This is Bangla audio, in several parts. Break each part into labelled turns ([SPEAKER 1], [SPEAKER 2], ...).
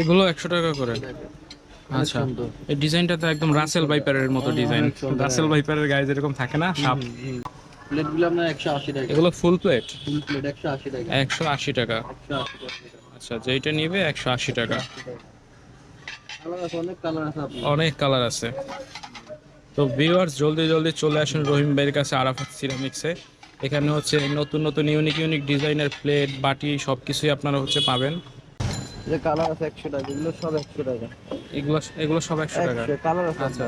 [SPEAKER 1] এগুলো একশো টাকা করে। আচ্ছা। এই ডিজাইনটা তো একদম রাসেল ভাইপারের মতো ডিজাইন। রাসেল ভাইপারের গায়ে যেরকম থাকে না সাপ।
[SPEAKER 2] প্লেটগুলো আপনার একশো আশি টাকা।
[SPEAKER 1] এগুলো ফুল প্লেট
[SPEAKER 2] ফুল প্লেট একশো আশি টাকা।
[SPEAKER 1] একশো আশি টাকা। আচ্ছা যেইটা নেবে একশো আশি টাকা।
[SPEAKER 2] অনেক কালার আছে
[SPEAKER 1] অনেক কালার আছে। তো ভিউয়ার্স জলদি জলদি চলে আসুন রহিম ভাইয়ের কাছে আরাফাত সিরামিক্সে এখানে হচ্ছে নতুন নতুন ইউনিক ইউনিক ডিজাইনের প্লেট বাটি সব কিছুই আপনারা হচ্ছে পাবেন।
[SPEAKER 2] যে কালার আছে একশো টাকা এগুলো সব একশো টাকা।
[SPEAKER 1] এগুলো এগুলো সব একশো টাকা।
[SPEAKER 2] কালার আছে
[SPEAKER 1] আচ্ছা।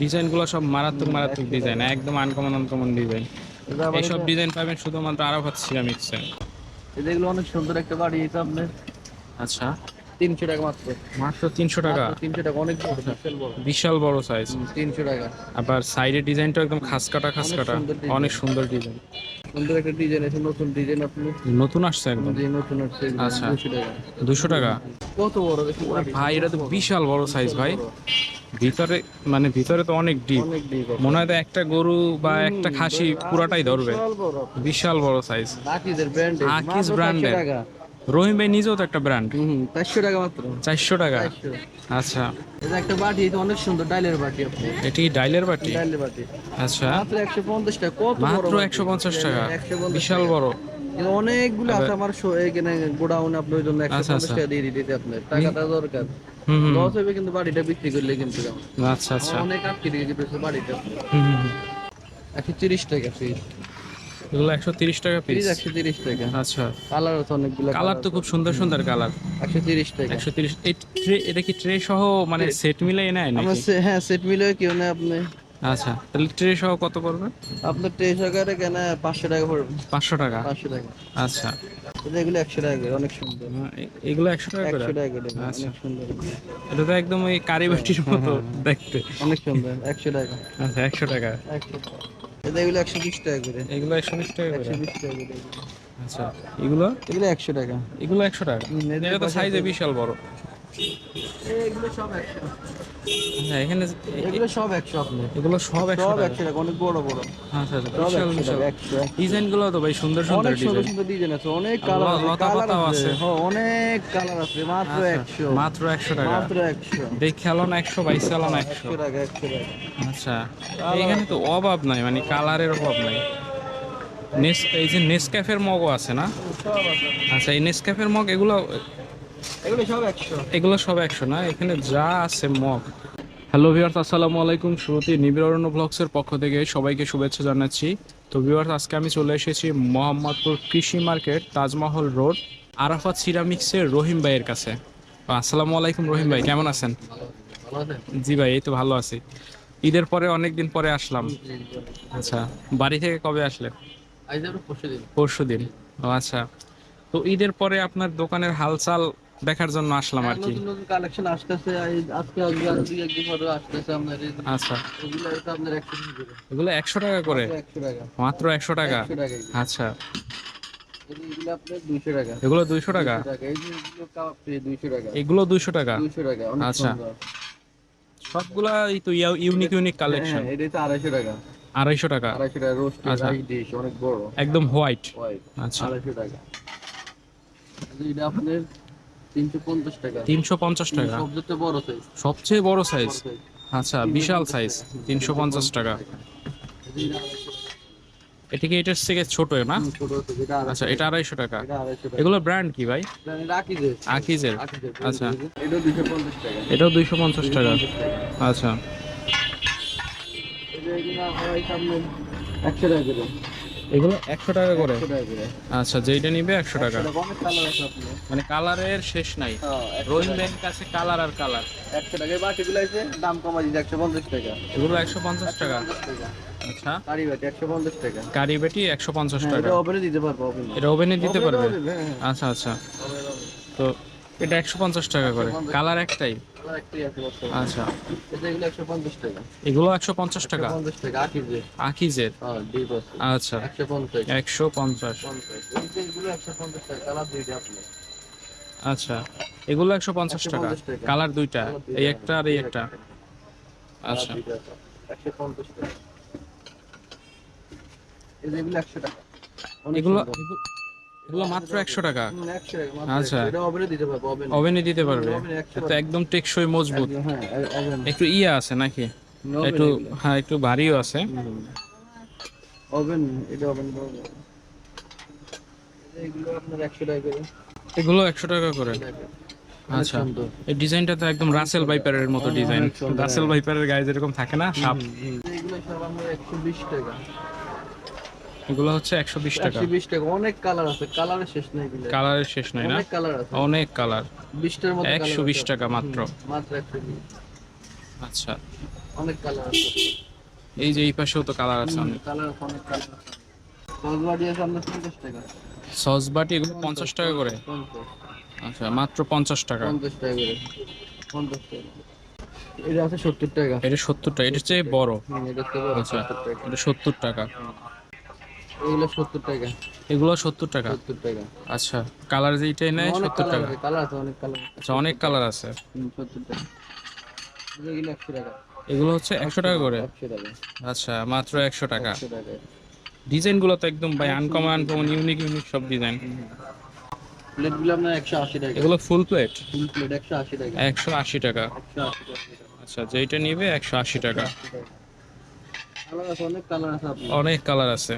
[SPEAKER 1] ডিজাইনগুলো সব মারাত্মক মারাত্মক ডিজাইন একদম আনকমন আনকমন ডিজাইন এইসব ডিজাইন পাবেন শুধুমাত্র আরাফাত সিরামিক্সে
[SPEAKER 2] এই যেগুলো অনেক সুন্দর একটা বাড়ি এটা আপনার।
[SPEAKER 1] আচ্ছা।
[SPEAKER 2] তিনশো টাকা মাত্র।
[SPEAKER 1] মাত্র তিনশো টাকা?
[SPEAKER 2] তিনশো টাকা অনেক বড়। বিশাল বড়।
[SPEAKER 1] সাইজ
[SPEAKER 2] তিনশো টাকা।
[SPEAKER 1] আবার সাইডের ডিজাইনটা একদম খাস কাটা খাস কাটা অনেক সুন্দর ডিজাইন
[SPEAKER 2] সুন্দর একটা ডিজাইন আছে নতুন ডিজাইন আপনি
[SPEAKER 1] নতুন আসছে একদম।
[SPEAKER 2] যে নতুন আসছে
[SPEAKER 1] আচ্ছা।
[SPEAKER 2] দুশো টাকা।
[SPEAKER 1] দুশো টাকা?
[SPEAKER 2] কত বড়?
[SPEAKER 1] ভাই এটা তো বিশাল বড় সাইজ ভাই। ভিতরে মানে ভিতরে তো অনেক ডিপ মনে হয় তো একটা গরু বা একটা খাসি পুরাটাই ধরবে।
[SPEAKER 2] বিশাল বড়।
[SPEAKER 1] সাইজ আকিজ brand-এর। রহিম ভাই নিজেও তো একটা ব্র্যান্ড
[SPEAKER 2] চারশো টাকা মাত্র।
[SPEAKER 1] চারশো টাকা? আচ্ছা।
[SPEAKER 2] এটা একটা বাটি এটা অনেক সুন্দর ডাইলের বাটি
[SPEAKER 1] এটি ডাইলের বাটি?
[SPEAKER 2] ডাইলের বাটি।
[SPEAKER 1] আচ্ছা।
[SPEAKER 2] মাত্র একশো পঞ্চাশ টাকা কত
[SPEAKER 1] মাত্র একশো পঞ্চাশ টাকা? বিশাল বড়।
[SPEAKER 2] অনেকগুলো আছে আমার শো- এখানে গোডাউন আপনি ওই জন্য একশো
[SPEAKER 1] আচ্ছা,
[SPEAKER 2] পঞ্চাশ
[SPEAKER 1] আচ্ছা।
[SPEAKER 2] টাকা দিয়ে দিতে আপনার। টাকাটা দরকার। লস হবে কিন্তু বাড়িটা বিক্রি করলে কিন্তু।
[SPEAKER 1] আচ্ছা আচ্ছা।
[SPEAKER 2] অনেক আটকে দিয়ে দিতেছে বাড়িটা। একশো তিরিশ টাকা ফিস
[SPEAKER 1] এগুলো একশো তিরিশ টাকা পিস
[SPEAKER 2] ফিস একশো তিরিশ টাকা।
[SPEAKER 1] আচ্ছা।
[SPEAKER 2] কালার আছে অনেকগুলো
[SPEAKER 1] কালার তো খুব সুন্দর সুন্দর কালার
[SPEAKER 2] একশো তিরিশ টাকা।
[SPEAKER 1] একশো তিরিশ। এই ট্রে এটা কি ট্রে সহ মানে সেট মিলাই নেয় নাকি?
[SPEAKER 2] হ্যাঁ সেট মিলে কেউ না আপনি।
[SPEAKER 1] আচ্ছা তাহলে ট্রে সহ কত পড়বে?
[SPEAKER 2] আপনার আকারে কেন পাঁচশো টাকা পড়বে?
[SPEAKER 1] পাঁচশো টাকা?
[SPEAKER 2] পাঁচশো টাকা।
[SPEAKER 1] আচ্ছা।
[SPEAKER 2] এগুলো একশো টাকা করে, অনেক সুন্দর।
[SPEAKER 1] হ্যাঁ, এগুলো একশো টাকা করে?
[SPEAKER 2] একশো টাকা করে। অনেক সুন্দর
[SPEAKER 1] এটা তো একদম ওই কারি বাটির মতো দেখতে।
[SPEAKER 2] অনেক সুন্দর একশো টাকা।
[SPEAKER 1] আচ্ছা টাকা।
[SPEAKER 2] এগুলো একশো বিশ টাকা করে।
[SPEAKER 1] এগুলো একশো বিশ টাকা করে?
[SPEAKER 2] একশো বিশ টাকা করে
[SPEAKER 1] আচ্ছা এগুলো?
[SPEAKER 2] এগুলো একশো টাকা।
[SPEAKER 1] এগুলো একশো টাকা? এটা তো সাইজে বিশাল বড়।
[SPEAKER 2] এগুলো সব একশো।
[SPEAKER 1] এখানে
[SPEAKER 2] এগুলো সব একশো আপনার।
[SPEAKER 1] এগুলো সব একশো
[SPEAKER 2] সব
[SPEAKER 1] টাকা।
[SPEAKER 2] একশো টাকা অনেক বড় বড়।
[SPEAKER 1] আচ্ছা আচ্ছা
[SPEAKER 2] সব।
[SPEAKER 1] ডিজাইনগুলো তো ভাই সুন্দর সুন্দর
[SPEAKER 2] অনেক সুন্দর
[SPEAKER 1] ডিজাইন
[SPEAKER 2] আছে অনেক কালার আছে কালার আছে।
[SPEAKER 1] আছে।
[SPEAKER 2] হ্যাঁ, অনেক কালার আছে মাত্র একশো।
[SPEAKER 1] মাত্র একশো টাকা।
[SPEAKER 2] মাত্র একশো।
[SPEAKER 1] দেখ খেলন একশো বাইশ চালান একশো
[SPEAKER 2] একশো। টাকা একশো টাকা।
[SPEAKER 1] আচ্ছা এখানে তো অভাব নাই মানে কালারের অভাব নাই। নেস এই যে নেসক্যাফের মগও আছে না? আচ্ছা এই নেসক্যাফের মগ এগুলো
[SPEAKER 2] এগুলো সব একশো।
[SPEAKER 1] এগুলো সব একশো না এখানে যা আছে মগ। হ্যালো ভিউয়ার্স আসসালামু আলাইকুম শুরুতে নিবিড়রণ্য ব্লগসের পক্ষ থেকে সবাইকে শুভেচ্ছা জানাচ্ছি। তো ভিউয়ার্স আজকে আমি চলে এসেছি মোহাম্মদপুর কৃষি মার্কেট তাজমহল রোড আরাফাত সিরামিক্সের রহিম ভাইয়ের কাছে। আসসালামু আলাইকুম রহিম ভাই কেমন আছেন? জি ভাই এই তো ভালো আছি। ঈদের পরে অনেক দিন পরে আসলাম। আচ্ছা বাড়ি থেকে কবে আসলেন
[SPEAKER 2] দিন
[SPEAKER 1] পরশু দিন ও আচ্ছা তো ঈদের পরে আপনার দোকানের হালচাল দেখার জন্য আসলাম আর হ্যাঁ, কি।
[SPEAKER 2] নতুন কালেকশন আসতেছে আজকে পরে আসতেছে আমাদের
[SPEAKER 1] আচ্ছা।
[SPEAKER 2] এগুলো এটা আপনার 100 টাকা করে।
[SPEAKER 1] এগুলো 100 টাকা করে?
[SPEAKER 2] 100 টাকা।
[SPEAKER 1] মাত্র 100 টাকা? আচ্ছা।
[SPEAKER 2] এগুলো আপনার 200 টাকা।
[SPEAKER 1] এগুলো 200 টাকা?
[SPEAKER 2] এগুলো কাপ 200 টাকা।
[SPEAKER 1] এগুলো 200 টাকা?
[SPEAKER 2] 200 টাকা
[SPEAKER 1] আচ্ছা। সবগুলা তো ইউনিক ইউনিক কালেকশন
[SPEAKER 2] এটা তো 250 টাকা।
[SPEAKER 1] আড়াইশো টাকা?
[SPEAKER 2] আড়াইশো টাকা রোস্ট
[SPEAKER 1] আচ্ছা।
[SPEAKER 2] অনেক বড়।
[SPEAKER 1] একদম হোয়াইট আচ্ছা।
[SPEAKER 2] আড়াইশো টাকা। এটা আপনার 350 টাকা।
[SPEAKER 1] টাকা?
[SPEAKER 2] সবচেয়ে বড় সাইজ
[SPEAKER 1] সবচেয়ে বড় সাইজ আচ্ছা বিশাল সাইজ 350 টাকা। এটা কি এটার থেকে ছোট না? আচ্ছা এটা আড়াইশো টাকা। এগুলো ব্র্যান্ড কি ভাই? আকিজের আচ্ছা। এটাও দুইশো পঞ্চাশ টাকা। আচ্ছা।
[SPEAKER 2] একশো টাকা
[SPEAKER 1] এগুলো একশো টাকা করে? আচ্ছা যেইটা নিবে একশো টাকা। মানে কালারের শেষ নাই। রহিম ব্যাংক কাছে কালার আর কালার
[SPEAKER 2] একশো টাকা। এই বাটিগুলো আছে দাম কমা দিচ্ছে একশো পঞ্চাশ টাকা।
[SPEAKER 1] এগুলো একশো পঞ্চাশ টাকা। আচ্ছা।
[SPEAKER 2] কারি বাটি একশো পঞ্চাশ টাকা।
[SPEAKER 1] কারি বেটি একশো পঞ্চাশ
[SPEAKER 2] হ্যাঁ,
[SPEAKER 1] টাকা।
[SPEAKER 2] এটা ওপেনে দিতে পারব
[SPEAKER 1] এটা ওভেনে দিতে পারবে?
[SPEAKER 2] হ্যাঁ হ্যাঁ।
[SPEAKER 1] আচ্ছা আচ্ছা। তো এটা একশো পঞ্চাশ টাকা করে। কালার একটাই। আচ্ছা।
[SPEAKER 2] এগুলো একশো পঞ্চাশ টাকা।
[SPEAKER 1] একশো পঞ্চাশ আকিজের আচ্ছা।
[SPEAKER 2] একশো পঞ্চাশ। এগুলো একশো পঞ্চাশ টাকা কালার দুইটা
[SPEAKER 1] আচ্ছা। এগুলো একশো পঞ্চাশ টাকা? কালার দুইটা? এই একটা আর এই একটা? আচ্ছা।
[SPEAKER 2] এগুলো
[SPEAKER 1] এগুলো মাত্র একশো টাকা।
[SPEAKER 2] 100 টাকা
[SPEAKER 1] আচ্ছা।
[SPEAKER 2] এটা ওভেনে দিতে পারব ওভেনে
[SPEAKER 1] দিতে পারবে।
[SPEAKER 2] ওভেনে
[SPEAKER 1] তো একদম টেকসই মজবুত।
[SPEAKER 2] হ্যাঁ
[SPEAKER 1] একটু ইয়ে আছে নাকি? একটু হ্যাঁ একটু ভারীও আছে।
[SPEAKER 2] ওভেন এটা ওভেন এগুলো আপনার একশো টাকা করে।
[SPEAKER 1] এগুলো একশো টাকা করে? আচ্ছা। এই ডিজাইনটা তো একদম রাসেল ভাইপারের মতো ডিজাইন। রাসেল ভাইপারের গায়ে যেরকম থাকে না? সাপ।
[SPEAKER 2] এগুলো সব একশো বিশ টাকা।
[SPEAKER 1] এগুলো হচ্ছে একশো বিশ টাকা।
[SPEAKER 2] একশো বিশ টাকা। অনেক কালার আছে। কালারের শেষ নেই এগুলো।
[SPEAKER 1] কালারের শেষ নাই না?
[SPEAKER 2] অনেক কালার আছে।
[SPEAKER 1] অনেক কালার।
[SPEAKER 2] বিশটার মতো
[SPEAKER 1] একশো বিশ টাকা মাত্র।
[SPEAKER 2] মাত্র একশো বিশ।
[SPEAKER 1] আচ্ছা।
[SPEAKER 2] অনেক কালার আছে।
[SPEAKER 1] এই যে এই পাশেও তো কালার আছে অনেক।
[SPEAKER 2] কালার অনেক কালার আছে। সসবাড়ি আছে আপনার পঞ্চাশ টাকা।
[SPEAKER 1] সস বাটি এগুলো পঞ্চাশ টাকা করে? আচ্ছা মাত্র পঞ্চাশ টাকা।
[SPEAKER 2] পঞ্চাশ টাকা করে। পঞ্চাশ টাকা। এটা আছে সত্তর টাকা।
[SPEAKER 1] এটা সত্তর টাকা। এটা চেয়ে বড়।
[SPEAKER 2] এটা
[SPEAKER 1] আচ্ছা
[SPEAKER 2] 70
[SPEAKER 1] এটা সত্তর টাকা।
[SPEAKER 2] এগুলো সত্তর টাকা।
[SPEAKER 1] এগুলো সত্তর টাকা?
[SPEAKER 2] সত্তর টাকা।
[SPEAKER 1] আচ্ছা কালার যেইটাই
[SPEAKER 2] অনেক
[SPEAKER 1] সত্তর টাকা।
[SPEAKER 2] কালার আছে অনেক কালার
[SPEAKER 1] আচ্ছা অনেক কালার আছে।
[SPEAKER 2] সত্তর টাকা। এগুলো একশো টাকা।
[SPEAKER 1] এগুলো হচ্ছে একশো টাকা করে?
[SPEAKER 2] একশো টাকা।
[SPEAKER 1] আচ্ছা মাত্র একশো টাকা।
[SPEAKER 2] একশো টাকা।
[SPEAKER 1] ডিজাইনগুলো তো একদম ভাই আনকমন আনকমন ইউনিক ইউনিক সব ডিজাইন
[SPEAKER 2] প্লেটগুলো আপনার একশো আশি টাকা।
[SPEAKER 1] এগুলো ফুল প্লেট
[SPEAKER 2] ফুল প্লেট
[SPEAKER 1] একশো আশি টাকা।
[SPEAKER 2] একশো আশি টাকা।
[SPEAKER 1] আচ্ছা যেইটা নিবে একশো আশি টাকা।
[SPEAKER 2] কালার আছে অনেক কালার আছে
[SPEAKER 1] অনেক কালার আছে।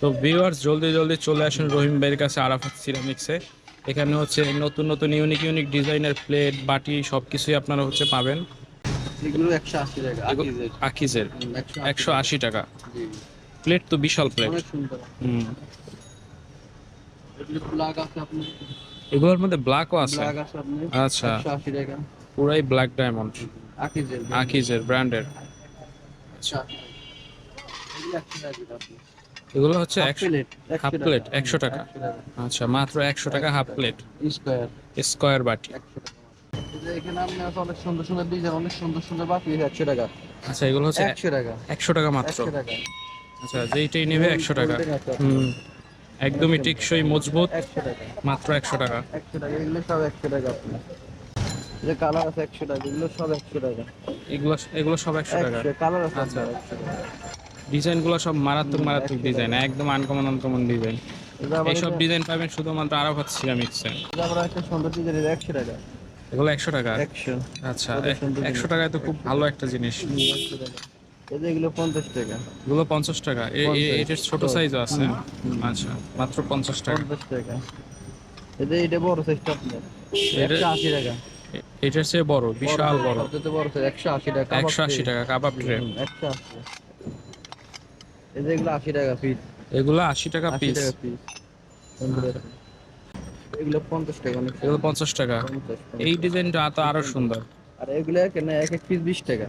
[SPEAKER 1] তো ভিউয়ার্স জলদি জলদি চলে আসুন রহিম ভাইয়ের কাছে আরাফাত সিরামিক্সে এখানে হচ্ছে নতুন নতুন ইউনিক ইউনিক ডিজাইনের প্লেট বাটি সব কিছুই আপনারা হচ্ছে পাবেন।
[SPEAKER 2] এগুলো একশো আশি টাকা আকিজের
[SPEAKER 1] আকিজের
[SPEAKER 2] একশো
[SPEAKER 1] একশো আশি টাকা। প্লেট তো বিশাল প্লেট হুম। এগুলোর মধ্যে ব্ল্যাকও আছে। আচ্ছা। পুরাই ব্ল্যাক ডায়মন্ড
[SPEAKER 2] আকিজের
[SPEAKER 1] আকিজের ব্র্যান্ডের
[SPEAKER 2] আচ্ছা। এগুলো
[SPEAKER 1] হচ্ছে হাফ প্লেট একশো টাকা আচ্ছা মাত্র একশো টাকা হাফ প্লেট
[SPEAKER 2] স্কোয়ার
[SPEAKER 1] স্কোয়ার বাটি
[SPEAKER 2] এখানে আপনি অনেক সুন্দর সুন্দর ডিজাইন অনেক সুন্দর সুন্দর একশো টাকা
[SPEAKER 1] আচ্ছা এগুলো হচ্ছে
[SPEAKER 2] একশো টাকা
[SPEAKER 1] একশো টাকা মাত্র আচ্ছা যেইটাই নেবে একশো টাকা হুম একদমই টিকসই মজবুত মাত্র একশো টাকা
[SPEAKER 2] একশো টাকা এগুলো সব একশো টাকা যে কালার আছে একশো টাকা এগুলো সব একশো টাকা
[SPEAKER 1] এগুলো এগুলো সব একশো টাকা
[SPEAKER 2] কালার আছে
[SPEAKER 1] আচ্ছা। ডিজাইনগুলো সব মারাত্মক মারাত্মক ডিজাইন একদম আনকমন আনকমন ডিজাইন এইসব ডিজাইন পাবেন শুধুমাত্র আরাফাত সিরামিক্সে
[SPEAKER 2] আবার একটা সুন্দর ডিজাইন টাকা।
[SPEAKER 1] এগুলো একশো টাকা?
[SPEAKER 2] একশো।
[SPEAKER 1] আচ্ছা
[SPEAKER 2] কত সুন্দর
[SPEAKER 1] একশো টাকায় তো খুব ভালো একটা জিনিস।
[SPEAKER 2] একশো এই যে এগুলো পঞ্চাশ টাকা।
[SPEAKER 1] এগুলো পঞ্চাশ টাকা। এটার ছোট সাইজও আছে। আচ্ছা মাত্র পঞ্চাশ টাকা।
[SPEAKER 2] পঞ্চাশ টাকা। এই যে এটা বড় সাইজটা আপনার।
[SPEAKER 1] এটা-
[SPEAKER 2] একশো আশি টাকা।
[SPEAKER 1] এ- এটার চেয়ে বড় বিশাল বড়
[SPEAKER 2] বড়। সাইজ একশো আশি টাকা। কাবাব
[SPEAKER 1] একশো আশি
[SPEAKER 2] tray।
[SPEAKER 1] টাকা কাবাব ট্রে
[SPEAKER 2] হুম, একশো আশি। এই যে এগুলো আশি টাকা পিস
[SPEAKER 1] এগুলো আশি টাকা
[SPEAKER 2] আশি
[SPEAKER 1] পিস
[SPEAKER 2] টাকা পিস এগুলো পঞ্চাশ টাকা অনেক
[SPEAKER 1] এগুলো পঞ্চাশ টাকা। এই ডিজাইনটা তো আরও সুন্দর।
[SPEAKER 2] আর এগুলো কেন এক এক পিস বিশ টাকা।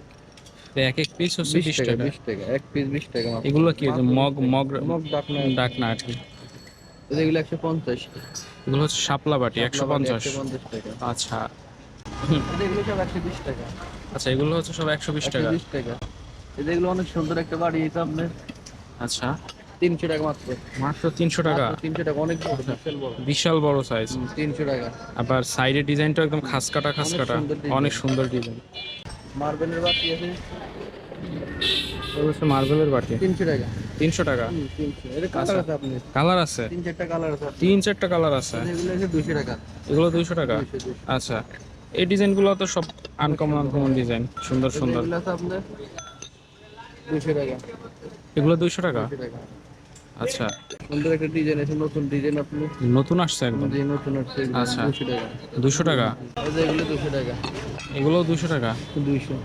[SPEAKER 1] তো এক এক পিস হচ্ছে
[SPEAKER 2] বিশ
[SPEAKER 1] বিশ
[SPEAKER 2] টাকা
[SPEAKER 1] টাকা।
[SPEAKER 2] বিশ টাকা এক পিস বিশ টাকা মাত্র।
[SPEAKER 1] এগুলো কি যে মগ মগ
[SPEAKER 2] মগ ডাক না
[SPEAKER 1] ডাক না আর কি?
[SPEAKER 2] এগুলো একশো পঞ্চাশ।
[SPEAKER 1] এগুলো হচ্ছে শাপলা বাটি একশো পঞ্চাশ।
[SPEAKER 2] একশো পঞ্চাশ টাকা।
[SPEAKER 1] আচ্ছা।
[SPEAKER 2] এগুলো সব একশো বিশ টাকা।
[SPEAKER 1] আচ্ছা এগুলো হচ্ছে সব একশো বিশ
[SPEAKER 2] একশো
[SPEAKER 1] টাকা।
[SPEAKER 2] বিশ টাকা। এই যে এগুলো অনেক সুন্দর একটা বাড়ি এটা আপনার
[SPEAKER 1] আচ্ছা।
[SPEAKER 2] তিনশো টাকা মাত্র।
[SPEAKER 1] মাত্র তিনশো টাকা?
[SPEAKER 2] তিনশো টাকা অনেক বড়। বিশাল বড়।
[SPEAKER 1] সাইজ
[SPEAKER 2] তিনশো টাকা।
[SPEAKER 1] আবার সাইডের ডিজাইনটা একদম খাস কাটা খাস কাটা অনেক সুন্দর ডিজাইন।
[SPEAKER 2] মার্বেলের বাটি আছে?
[SPEAKER 1] হচ্ছে মার্বেলের বাটি।
[SPEAKER 2] তিনশো টাকা।
[SPEAKER 1] তিনশো টাকা?
[SPEAKER 2] কালার আছে
[SPEAKER 1] কালার আছে?
[SPEAKER 2] তিন চারটা কালার আছে
[SPEAKER 1] তিন চারটা কালার আছে?
[SPEAKER 2] এগুলো আছে দুশো টাকা।
[SPEAKER 1] এগুলো দুইশো টাকা? আচ্ছা। এই ডিজাইনগুলো তো সব আনকমন আনকমন ডিজাইন সুন্দর সুন্দর।
[SPEAKER 2] এগুলো আছে আপনার দুশো টাকা।
[SPEAKER 1] এগুলো দুইশো টাকা? আচ্ছা।
[SPEAKER 2] সুন্দর একটা ডিজাইন আছে নতুন ডিজাইন আপনি।
[SPEAKER 1] নতুন আসছে একদম?
[SPEAKER 2] যে নতুন আসছে
[SPEAKER 1] আচ্ছা।
[SPEAKER 2] দুশো টাকা।
[SPEAKER 1] দুশো টাকা?
[SPEAKER 2] এই যে এগুলো দুশো টাকা।
[SPEAKER 1] এগুলো দুশো টাকা?
[SPEAKER 2] দুইশো।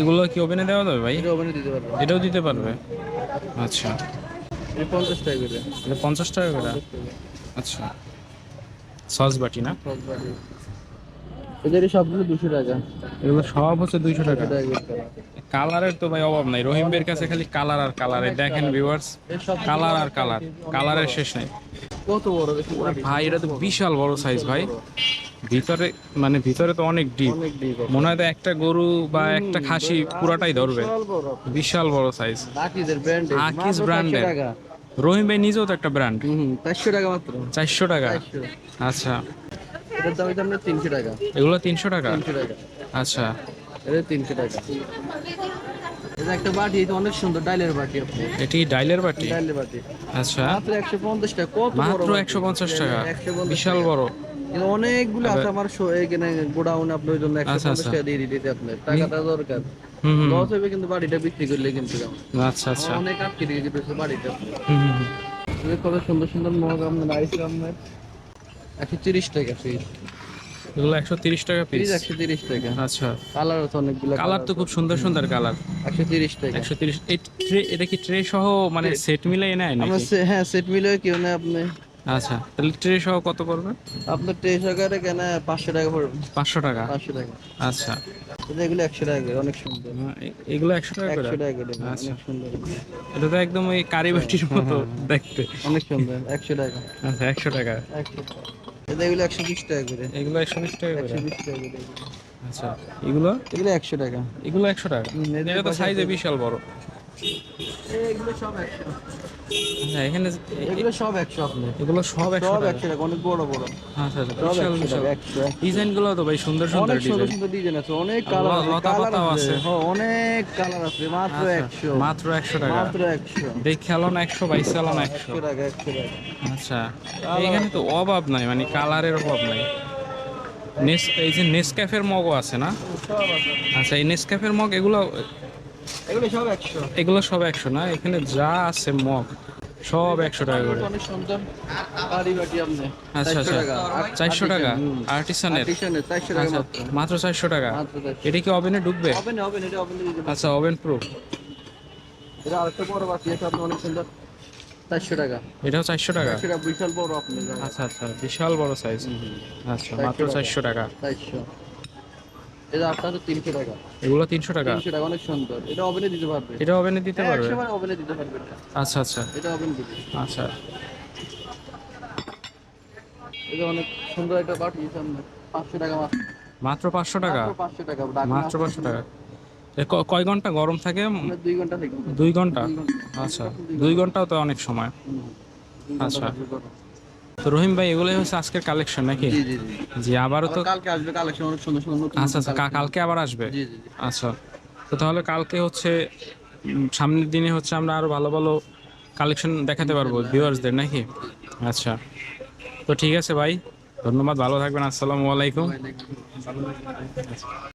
[SPEAKER 1] এগুলো কি ওভেনে দেওয়া যাবে ভাই?
[SPEAKER 2] এটা ওখানে দিতে পারব।
[SPEAKER 1] এটাও দিতে পারবে? আচ্ছা।
[SPEAKER 2] এই পঞ্চাশ টাকা করে।
[SPEAKER 1] এটা পঞ্চাশ টাকা করে? আচ্ছা। সস বাটি না?
[SPEAKER 2] সব বাড়ি এদের সবগুলো দুশো টাকা।
[SPEAKER 1] এগুলো সব হচ্ছে দুইশো টাকা।
[SPEAKER 2] দুশো টাকা
[SPEAKER 1] কালারের তো ভাই অভাব নাই। রহিমবের কাছে খালি কালার আর কালার। দেখেন ভিউয়ার্স কালার আর কালার। কালারের শেষ নেই।
[SPEAKER 2] কত বড়
[SPEAKER 1] ভাই এটা তো বিশাল বড় সাইজ ভাই। ভিতরে মানে ভিতরে তো অনেক ডিপ মনে হয় তো একটা গরু বা একটা খাসি পুরাটাই ধরবে।
[SPEAKER 2] বিশাল বড়।
[SPEAKER 1] সাইজ আকিজ brand-এর। রহিম ভাই নিজেও তো একটা ব্র্যান্ড
[SPEAKER 2] চারশো টাকা মাত্র।
[SPEAKER 1] চারশো টাকা। আচ্ছা।
[SPEAKER 2] এটার দাম হচ্ছে আপনার তিনশো টাকা।
[SPEAKER 1] এগুলো তিনশো টাকা?
[SPEAKER 2] তিনশো টাকা।
[SPEAKER 1] আচ্ছা।
[SPEAKER 2] এটা তিনশো টাকা। এটা একটা বাটি এটা অনেক সুন্দর ডাইলের বাটি আপনি।
[SPEAKER 1] এটি ডাইলের বাটি?
[SPEAKER 2] ডাইলের বাটি।
[SPEAKER 1] আচ্ছা।
[SPEAKER 2] মাত্র টাকা কত বড়
[SPEAKER 1] মাত্র
[SPEAKER 2] বাটি?
[SPEAKER 1] একশো পঞ্চাশ টাকা। বিশাল বড়।
[SPEAKER 2] কিন্তু অনেকগুলো আছে আমার শো- এখানে গোডাউনে আপনার ওই জন্য একশো
[SPEAKER 1] আচ্ছা, আচ্ছা।
[SPEAKER 2] টাকা দিয়ে দিতে আপনার। টাকাটা দরকার। লস হবে কিন্তু বাড়িটা বিক্রি করলে কিন্তু।
[SPEAKER 1] আচ্ছা আচ্ছা।
[SPEAKER 2] অনেক আটকে দিয়ে বাড়িটা কত সুন্দর সুন্দর মগ আপনার একশো তিরিশ টাকা ফিস
[SPEAKER 1] এগুলো একশো তিরিশ টাকা পিস
[SPEAKER 2] একশো তিরিশ টাকা।
[SPEAKER 1] আচ্ছা।
[SPEAKER 2] কালার আছে অনেকগুলো
[SPEAKER 1] কালার তো খুব সুন্দর সুন্দর কালার
[SPEAKER 2] একশো তিরিশ টাকা।
[SPEAKER 1] একশো তিরিশ। এটা কি ট্রে সহ মানে সেট মিলাই নেয়
[SPEAKER 2] হ্যাঁ সেট মিলে কেউ না আপনি।
[SPEAKER 1] আচ্ছা তাহলে ট্রে সহ কত পড়বে?
[SPEAKER 2] আপনার কেন পাঁচশো টাকা পড়বে।
[SPEAKER 1] পাঁচশো টাকা?
[SPEAKER 2] পাঁচশো টাকা।
[SPEAKER 1] আচ্ছা।
[SPEAKER 2] এগুলো একশো টাকা করে অনেক সুন্দর।
[SPEAKER 1] এ- এগুলো একশো টাকা করে?
[SPEAKER 2] একশো টাকা করে
[SPEAKER 1] আচ্ছা।
[SPEAKER 2] সুন্দর।
[SPEAKER 1] এটা তো একদম ওই কারি বাটির মতো দেখতে।
[SPEAKER 2] অনেক সুন্দর একশো টাকা।
[SPEAKER 1] আচ্ছা একশো টাকা।
[SPEAKER 2] একশো এগুলো একশো বিশ টাকা করে।
[SPEAKER 1] এগুলো একশো বিশ টাকা করে?
[SPEAKER 2] একশো বিশ টাকা করে
[SPEAKER 1] আচ্ছা এগুলো?
[SPEAKER 2] এগুলো একশো টাকা।
[SPEAKER 1] এগুলো একশো টাকা?
[SPEAKER 2] হুম, এদের
[SPEAKER 1] এটা তো সাইজে বিশাল বড়।
[SPEAKER 2] এগুলো সব একশো।
[SPEAKER 1] আচ্ছা এখানে
[SPEAKER 2] এগুলো সব একশো আপনি।
[SPEAKER 1] এগুলো সব একশো
[SPEAKER 2] সব
[SPEAKER 1] টাকা।
[SPEAKER 2] একশো টাকা অনেক বড় বড়।
[SPEAKER 1] আচ্ছা আচ্ছা ডিজাইনগুলো তো ভাই সুন্দর সুন্দর
[SPEAKER 2] অনেক সুন্দর
[SPEAKER 1] ডিজাইন
[SPEAKER 2] আছে অনেক কালার
[SPEAKER 1] লতা পাতাও
[SPEAKER 2] আছে।
[SPEAKER 1] আছে।
[SPEAKER 2] হ্যাঁ, অনেক কালার আছে মাত্র
[SPEAKER 1] আচ্ছা,
[SPEAKER 2] একশো।
[SPEAKER 1] মাত্র একশো টাকা।
[SPEAKER 2] মাত্র একশো।
[SPEAKER 1] দেখ খেলন একশো বাইশ চালান একশো
[SPEAKER 2] একশো টাকা একশো। টাকা।
[SPEAKER 1] আচ্ছা এখানে তো অভাব নাই মানে কালারের অভাব নাই। নেস এই যে নেসক্যাফের মগও আছে না? আচ্ছা এই নেসক্যাফের মগ এগুলো
[SPEAKER 2] এগুলো সব একশো।
[SPEAKER 1] এগুলো সব একশো না? এখানে যা আছে মগ সব একশো টাকা করে।
[SPEAKER 2] অনেক সুন্দর।
[SPEAKER 1] আচ্ছা আচ্ছা। চারশো টাকা। আর্টিসানের? আচ্ছা
[SPEAKER 2] মাত্র।
[SPEAKER 1] চারশো টাকা? এটা কি ওভেনে ঢুকবে। আচ্ছা ওভেন প্রুফ
[SPEAKER 2] এটা আরেকটা বড় বাটি আছে আপনি অনেক সুন্দর। চারশো টাকা।
[SPEAKER 1] এটাও চারশো টাকা?
[SPEAKER 2] সেটা বিশাল বড় আপনি।
[SPEAKER 1] আচ্ছা আচ্ছা বিশাল বড় সাইজ আচ্ছা মাত্র চারশো টাকা।
[SPEAKER 2] চারশো। এটা আপনার তিনশো টাকা।
[SPEAKER 1] এগুলো তিনশো টাকা?
[SPEAKER 2] তিনশো টাকা অনেক সুন্দর। এটা ওভেনে দিতে পারবে।
[SPEAKER 1] এটা ওভেনে দিতে পারবে?
[SPEAKER 2] ওভেনে দিতে পারবে এটা।
[SPEAKER 1] আচ্ছা আচ্ছা।
[SPEAKER 2] এটা ওভেন দিবে।
[SPEAKER 1] আচ্ছা।
[SPEAKER 2] এটা অনেক সুন্দর একটা টাকা মাত্র।
[SPEAKER 1] মাত্র পাঁচশো টাকা?
[SPEAKER 2] মাত্র পাঁচশো টাকা
[SPEAKER 1] মাত্র পাঁচশো টাকা। কয় ঘণ্টা গরম থাকে?
[SPEAKER 2] দুই ঘণ্টা
[SPEAKER 1] দুই
[SPEAKER 2] ঘণ্টা?
[SPEAKER 1] আচ্ছা। দুই ঘন্টাও তো অনেক সময়। আচ্ছা। তো রহিম ভাই এগুলোই হচ্ছে আজকের কালেকশন নাকি?
[SPEAKER 2] জি
[SPEAKER 1] আবারও তো
[SPEAKER 2] কালকে আসবে কালেকশন অনেক সুন্দর সুন্দর
[SPEAKER 1] আচ্ছা আচ্ছা কালকে আবার আসবে? আচ্ছা তো তাহলে কালকে হচ্ছে সামনের দিনে হচ্ছে আমরা আরও ভালো ভালো কালেকশন দেখাতে পারব ভিউয়ার্সদের নাকি? আচ্ছা তো ঠিক আছে ভাই ধন্যবাদ ভালো থাকবেন আসসালামু আলাইকুম।